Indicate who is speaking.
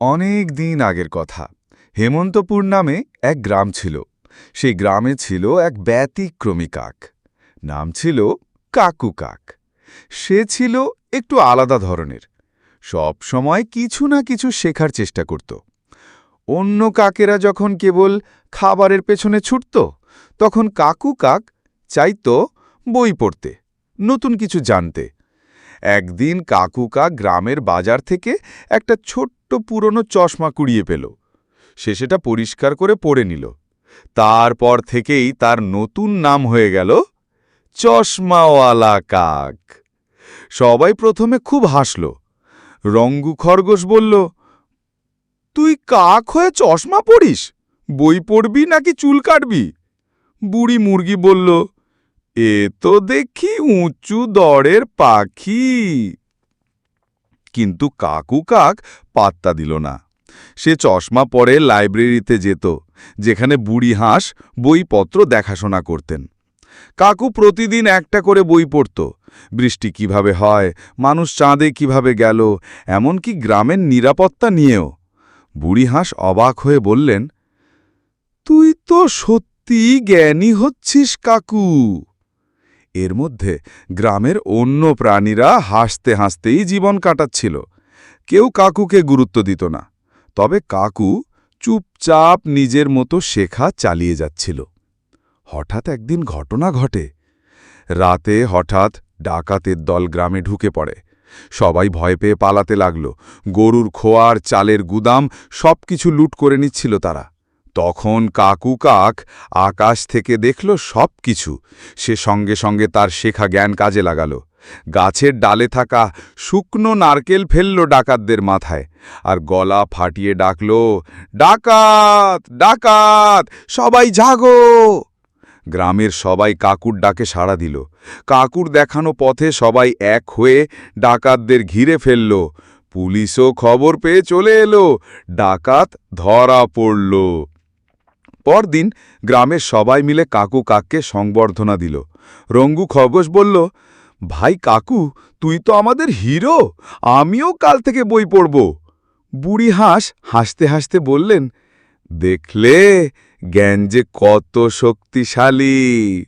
Speaker 1: অনেক দিন আগের কথা। হেমন্তপুর নামে এক গ্রাম ছিল। সেই গ্রামে ছিল এক ব্যতিক্রমী কাক। নাম ছিল কাকু কাক। সে ছিল একটু আলাদা ধরনের। সব সময় কিছু না কিছু শেখার চেষ্টা করত। অন্য কাকেরা যখন কেবল খাবারের পেছনে ছুটত, তখন কাকু কাক চাইত বই পড়তে, নতুন কিছু জানতে। একদিন কাকুকা গ্রামের বাজার থেকে একটা ছোট্ট পুরনো চশমা কুড়িয়ে পেল। সে সেটা পরিষ্কার করে পড়ে নিল। তারপর থেকেই তার নতুন নাম হয়ে গেল, চশমাওয়ালা কাক। সবাই প্রথমে খুব হাসল। রঙ্গু খরগোশ বলল, তুই কাক হয়ে চশমা পড়িস? বই পড়বি নাকি চুল কাটবি? বুড়ি মুরগি বলল এ তো দেখি উঁচু দরের পাখি। কিন্তু কাকু কাক পাত্তা দিল না। সে চশমা পরে লাইব্রেরিতে যেত, যেখানে বুড়ি হাঁস বইপত্র দেখাশোনা করতেন। কাকু প্রতিদিন একটা করে বই পড়ত, বৃষ্টি কীভাবে হয়, মানুষ চাঁদে কীভাবে গেল, এমনকি গ্রামের নিরাপত্তা নিয়েও। বুড়ি হাঁস অবাক হয়ে বললেন, তুই তো সত্যি জ্ঞানী হচ্ছিস কাকু। এর মধ্যে গ্রামের অন্য প্রাণীরা হাসতে হাসতেই জীবন কাটাচ্ছিল। কেউ কাকুকে গুরুত্ব দিত না, তবে কাকু চুপচাপ নিজের মতো শেখা চালিয়ে যাচ্ছিল। হঠাৎ একদিন ঘটনা ঘটে। রাতে হঠাৎ ডাকাতের দল গ্রামে ঢুকে পড়ে। সবাই ভয় পেয়ে পালাতে লাগল। গরুর খোয়ার, চালের গুদাম সবকিছু লুট করে নিচ্ছিল তারা। তখন কাকু কাক আকাশ থেকে দেখল সব কিছু সে সঙ্গে সঙ্গে তার শেখা জ্ঞান কাজে লাগাল। গাছের ডালে থাকা শুকনো নারকেল ফেলল ডাকাতদের মাথায় আর গলা ফাটিয়ে ডাকল, ডাকাত ডাকাত, সবাই জাগো! গ্রামের সবাই কাকুর ডাকে সাড়া দিল। কাকুর দেখানো পথে সবাই এক হয়ে ডাকাতদের ঘিরে ফেলল। পুলিশও খবর পেয়ে চলে এলো। ডাকাত ধরা পড়ল। পরদিন গ্রামের সবাই মিলে কাকু কাককে সংবর্ধনা দিল। রঙ্গু খরগোশ বলল, ভাই কাকু, তুই তো আমাদের হিরো, আমিও কাল থেকে বই পড়ব। বুড়ি হাঁস হাসতে হাসতে বললেন, দেখলে, জ্ঞান যে কত শক্তিশালী।